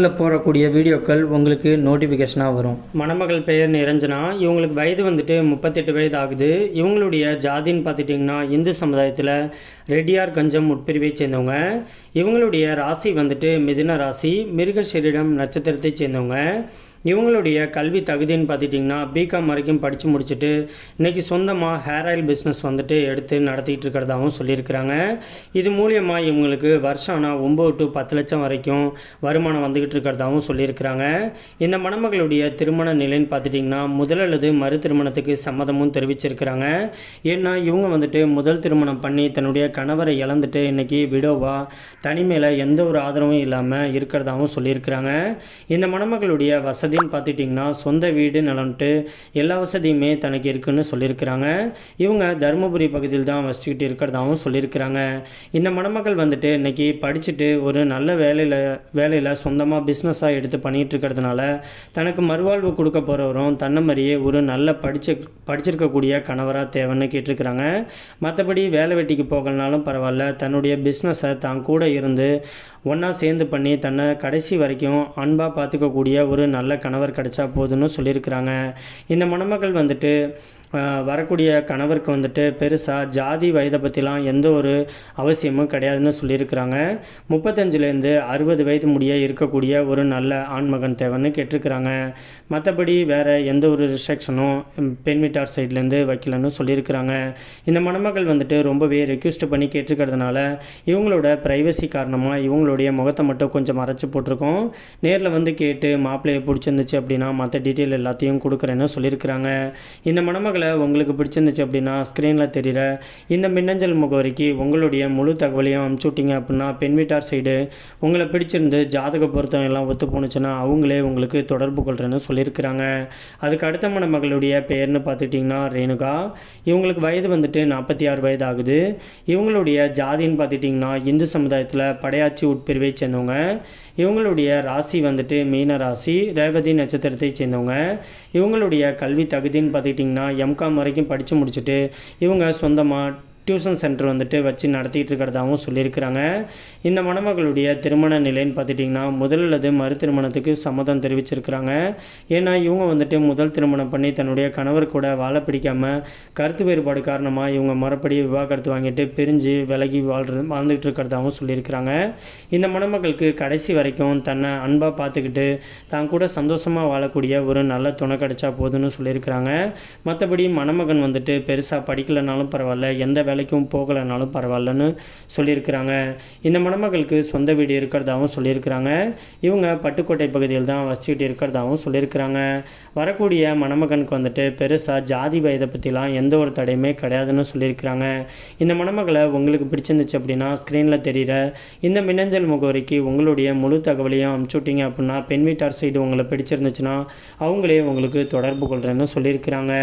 சேனலில் போடக்கூடிய வீடியோக்கள் உங்களுக்கு நோட்டிஃபிகேஷனாக வரும். மணமகள் பெயர் நிரஞ்சனா. இவங்களுக்கு வயது வந்துட்டு முப்பத்தெட்டு வயது ஆகுது. இவங்களுடைய ஜாதின்னு பார்த்துட்டிங்கன்னா இந்து சமுதாயத்தில் ரெட்டியார் கஞ்சம் உட்பிரிவை சேர்ந்தவங்க. இவங்களுடைய ராசி வந்துட்டு மிதுன ராசி. மிருகஷரீடம் நட்சத்திரத்தை சேர்ந்தவங்க. இவங்களுடைய கல்வி தகுதின்னு பார்த்துட்டிங்கன்னா பிகாம் வரைக்கும் படித்து முடிச்சுட்டு இன்றைக்கி சொந்தமாக ஹேர் ஆயில் பிஸ்னஸ் வந்துட்டு எடுத்து நடத்திட்டு இருக்கிறதாகவும் சொல்லியிருக்கிறாங்க. இது மூலியமாக இவங்களுக்கு வருஷம் ஆனால் ஒம்பது டு பத்து லட்சம் வரைக்கும் வருமானம் வந்துக்கிட்டு இருக்கிறதாகவும் சொல்லியிருக்கிறாங்க. இந்த மணமகளுடைய திருமண நிலைன்னு பார்த்துட்டிங்கன்னா முதல் அல்லது மறு திருமணத்துக்கு சம்மதமும் தெரிவிச்சிருக்கிறாங்க. ஏன்னா இவங்க வந்துட்டு முதல் திருமணம் பண்ணி தன்னுடைய கணவரை இழந்துட்டு இன்றைக்கி விடோவா தனிமையில் எந்த ஒரு ஆதரவும் இல்லாமல் இருக்கிறதாகவும் சொல்லியிருக்கிறாங்க. இந்த மணமகளுடைய வசதி வசதின்னு பார்த்துட்டிங்கன்னா சொந்த வீடு நலன்ட்டு எல்லா வசதியுமே தனக்கு இருக்குன்னு சொல்லியிருக்கிறாங்க. இவங்க தருமபுரி பகுதியில் தான் வசிச்சுக்கிட்டு இருக்கிறதாகவும் சொல்லியிருக்கிறாங்க. இந்த மணமகள் வந்துட்டு இன்னைக்கு படிச்சுட்டு ஒரு நல்ல வேலையில் வேலையில் சொந்தமாக பிஸ்னஸாக எடுத்து பண்ணிகிட்டு இருக்கிறதுனால தனக்கு மறுவாழ்வு கொடுக்க போகிறவரும் தன்னை மாதிரியே ஒரு நல்ல படிச்சு படிச்சிருக்கக்கூடிய கணவராக தேவைன்னு கேட்டிருக்கிறாங்க. மற்றபடி வேலை வெட்டிக்கு போகலனாலும் பரவாயில்ல. தன்னுடைய பிஸ்னஸை தான் கூட இருந்து ஒன்றா சேர்ந்து பண்ணி தன்னை கடைசி வரைக்கும் அன்பாக பார்த்துக்கக்கூடிய ஒரு நல்ல கணவர் கிடைச்சா போதுன்னு சொல்லியிருக்கிறாங்க. இந்த மணமகள் வந்துட்டு வரக்கூடிய கணவருக்கு வந்துட்டு பெருசாக ஜாதி வயதை பற்றிலாம் எந்த ஒரு அவசியமும் கிடையாதுன்னு சொல்லியிருக்கிறாங்க. முப்பத்தஞ்சுலேருந்து அறுபது வயது முடிய இருக்கக்கூடிய ஒரு நல்ல ஆண்மகன் தேவைன்னு கேட்டிருக்கிறாங்க. மற்றபடி வேறு எந்த ஒரு ரிஸ்ட்ரிக்ஷனும் பெண் வீட்டார் சைட்லேருந்து வைக்கலன்னு சொல்லியிருக்கிறாங்க. இந்த மணமகள் வந்துட்டு ரொம்பவே ரெக்யூஸ்ட் பண்ணி கேட்டிருக்கிறதுனால இவங்களோட ப்ரைவசி காரணமாக இவங்களுடைய முகத்தை மட்டும் கொஞ்சம் மறைச்சி போட்டிருக்கோம். நேரில் வந்து கேட்டு மாப்பிள்ளையை பிடிச்சிருந்துச்சு அப்படின்னா மற்ற டீட்டெயில் எல்லாத்தையும் கொடுக்குறேன்னு சொல்லியிருக்கிறாங்க. இந்த மணமகளை உங்களுக்கு பிடிச்சிருந்துச்சு அப்படின்னா ஸ்க்ரீனில் தெரிகிற இந்த மின்னஞ்சல் முகவரிக்கு உங்களுடைய முழு தகவலையும் அனுப்பிச்சு விட்டீங்க அப்படின்னா பெண் வீட்டார் சைடு உங்களை பிடிச்சிருந்து ஜாதக பொருத்தம் எல்லாம் ஒத்து போணுச்சுன்னா அவங்களே உங்களுக்கு தொடர்பு கொள்கிறேன்னு சொல்லியிருக்கிறாங்க. அதுக்கு அடுத்த மணமகளுடைய பெயர்னு பார்த்துட்டிங்கன்னா ரேணுகா. இவங்களுக்கு வயது வந்துட்டு நாற்பத்தி ஆறு வயது ஆகுது இவங்களுடைய ஜாதின்னு பார்த்துட்டிங்கன்னா இந்து சமுதாயத்தில் படையாச்சி உட்பிரிவை சேர்ந்தவங்க. இவங்களுடைய ராசி வந்துட்டு மீன ராசி ரேவதி நட்சத்திரத்தை சேர்ந்தவங்க. இவங்களுடைய கல்வி தகுதின்னு பார்த்துக்கிட்டிங்கன்னா எம்காம் வரைக்கும் படித்து முடிச்சுட்டு இவங்க சொந்தமாக டியூஷன் சென்டர் வந்துட்டு வச்சு நடத்திட்டு இருக்கிறதாகவும் சொல்லியிருக்கிறாங்க. இந்த மணமகளுடைய திருமண நிலைன்னு பார்த்துட்டிங்கன்னா முதல் அல்லது மறு திருமணத்துக்கு சம்மதம் தெரிவிச்சிருக்கிறாங்க. ஏன்னா இவங்க வந்துட்டு முதல் திருமணம் பண்ணி தன்னுடைய கணவர் கூட வாழ பிடிக்காம கருத்து வேறுபாடு காரணமாக இவங்க மறுபடி விவாகரத்து வாங்கிட்டு பிரிஞ்சு விலகி வாழ்றது வாழ்ந்துகிட்டு இருக்கிறதாகவும் சொல்லியிருக்கிறாங்க. இந்த மணமகளுக்கு கடைசி வரைக்கும் தன்னை அன்பாக பார்த்துக்கிட்டு தான் கூட சந்தோஷமாக வாழக்கூடிய ஒரு நல்ல துணை கிடைச்சா போதும்னு சொல்லியிருக்கிறாங்க. மற்றபடி மணமகன் வந்துட்டு பெருசாக படிக்கலைனாலும் பரவாயில்ல எந்த வேலைக்கும் போகலைனாலும் பரவாயில்லன்னு சொல்லியிருக்கிறாங்க. இந்த மணமகளுக்கு சொந்த வீடு இருக்கிறதாகவும் சொல்லியிருக்கிறாங்க. இவங்க பட்டுக்கோட்டை பகுதியில் தான் வசிச்சுக்கிட்டு இருக்கிறதாகவும் சொல்லியிருக்கிறாங்க. வரக்கூடிய மணமகனுக்கு வந்துட்டு பெருசாக ஜாதி வயதை பற்றிலாம் எந்த ஒரு தடையுமே கிடையாதுன்னு சொல்லியிருக்கிறாங்க. இந்த மணமகளை உங்களுக்கு பிடிச்சிருந்துச்சு அப்படின்னா ஸ்க்ரீனில் தெரிகிற இந்த மின்னஞ்சல் முகவரிக்கு உங்களுடைய முழு தகவலையும் அனுப்பிச்சு விட்டீங்க அப்படின்னா பெண் வீட்டார் சைடு உங்களை பிடிச்சிருந்துச்சுன்னா அவங்களே உங்களுக்கு தொடர்பு கொள்கிறேன்னு சொல்லியிருக்கிறாங்க.